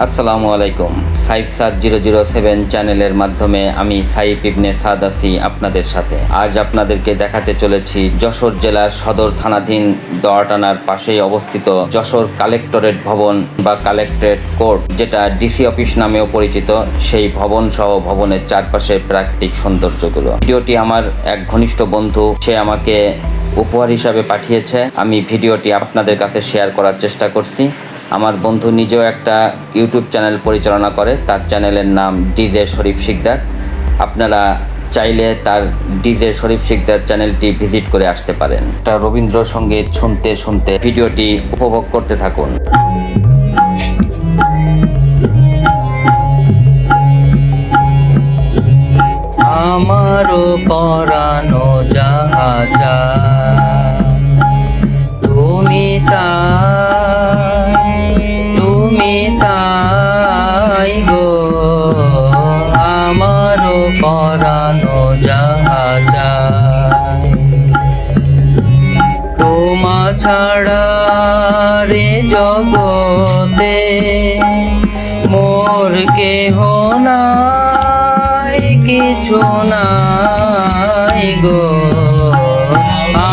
আসসালামু আলাইকুম। Saif Saad zero zero seven চ্যানেলের মাধ্যমে আমি সাইফ ইবনে সাদ আছি আপনাদের সাথে। আজ আপনাদেরকে দেখাতে চলেছি যশোর জেলার সদর থানাধীন দোয়াটানার পাশেই অবস্থিত যশোর কালেক্টরেট ভবন বা কালেক্টরেট কোর্ট, যেটা ডিসি অফিস নামেও পরিচিত। সেই ভবন সহ ভবনের চারপাশের প্রাকৃতিক সৌন্দর্যগুলো। ভিডিওটি আমার এক ঘনিষ্ঠ বন্ধু, সে আমাকে উপহার হিসাবে পাঠিয়েছে। আমি ভিডিওটি আপনাদের কাছে শেয়ার করার চেষ্টা করছি। আমার বন্ধু নিজেও একটা ইউটিউব চ্যানেল পরিচালনা করে। তার চ্যানেলের নাম ডিজে শরীফ শিকদার। আপনারা চাইলে তার ডিজে শরীফ শিকদার চ্যানেলটি ভিজিট করে আসতে পারেন। একটা রবীন্দ্রসঙ্গীত শুনতে শুনতে ভিডিওটি উপভোগ করতে থাকুন। আমারও পরানো যাহা তুমি পরানো যাহা যায়। তোমা ছাড়া রে জগতে মোর কেহ নাই, কিছু নাই গো।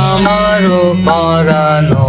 আমারও পরানো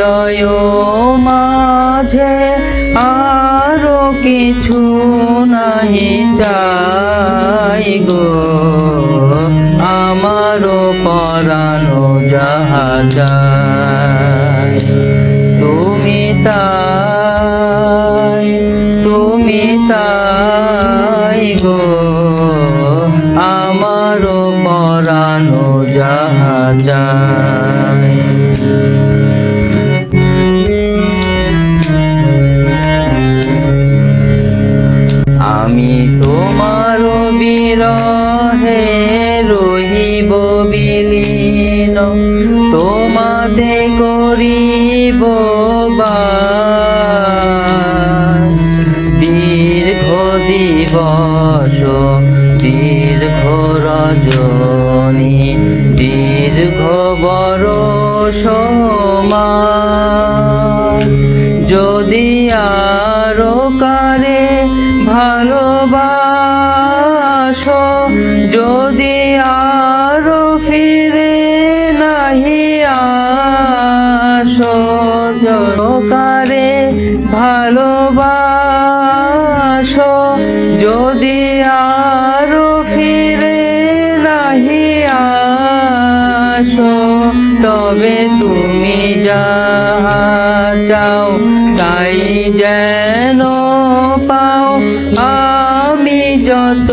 হৃদয় মাঝে আরও কিছু নাহি চাই গো। আমারও পরানো যাহা তুমি তাই তুমি তাই গো। তোমাতে করিব। দীর্ঘ দিবস দীর্ঘ রজনী দীর্ঘ বরষ তবে তুমি যা চাও তাই যেন পাও। আমি যত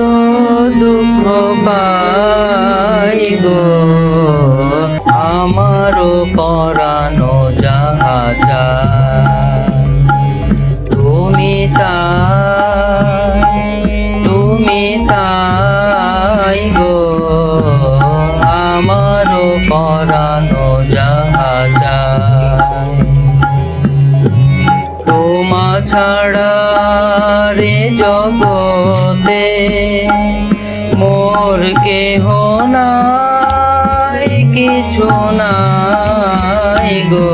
দুঃখ পাই গো, আমারও পরানো যাহা চায় তুমি তাই তুমি তাই গো, আমারও পরানো ছাড়া রে জগতে মোর কেহ নাই কিছু নাই গো।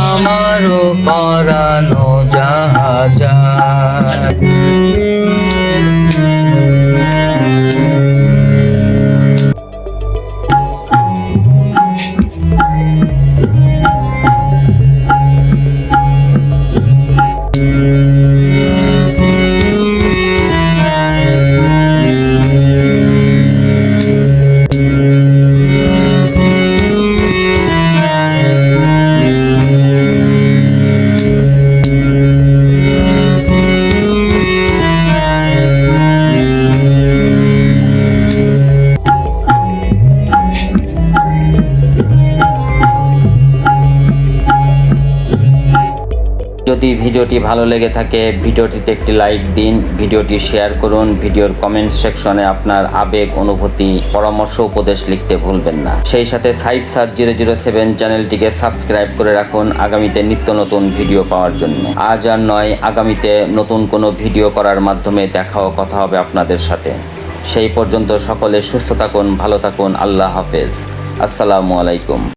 আমারও পরানো যাহা যদি ভিডিওটি ভালো লেগে থাকে, ভিডিওটিতে একটি লাইক দিন, ভিডিওটি শেয়ার করুন, ভিডিওর কমেন্ট সেকশনে আপনার আবেগ, অনুভূতি, পরামর্শ, উপদেশ লিখতে ভুলবেন না। সেই সাথে Saif Saad zero zero seven চ্যানেলটিকে সাবস্ক্রাইব করে রাখুন আগামীতে নিত্য নতুন ভিডিও পাওয়ার জন্য। আজ আর নয়, আগামীতে নতুন কোনো ভিডিও করার মাধ্যমে দেখা ও কথা হবে আপনাদের সাথে। সেই পর্যন্ত সকলে সুস্থ থাকুন, ভালো থাকুন, আল্লাহ হাফেজ। আসসালামু আলাইকুম।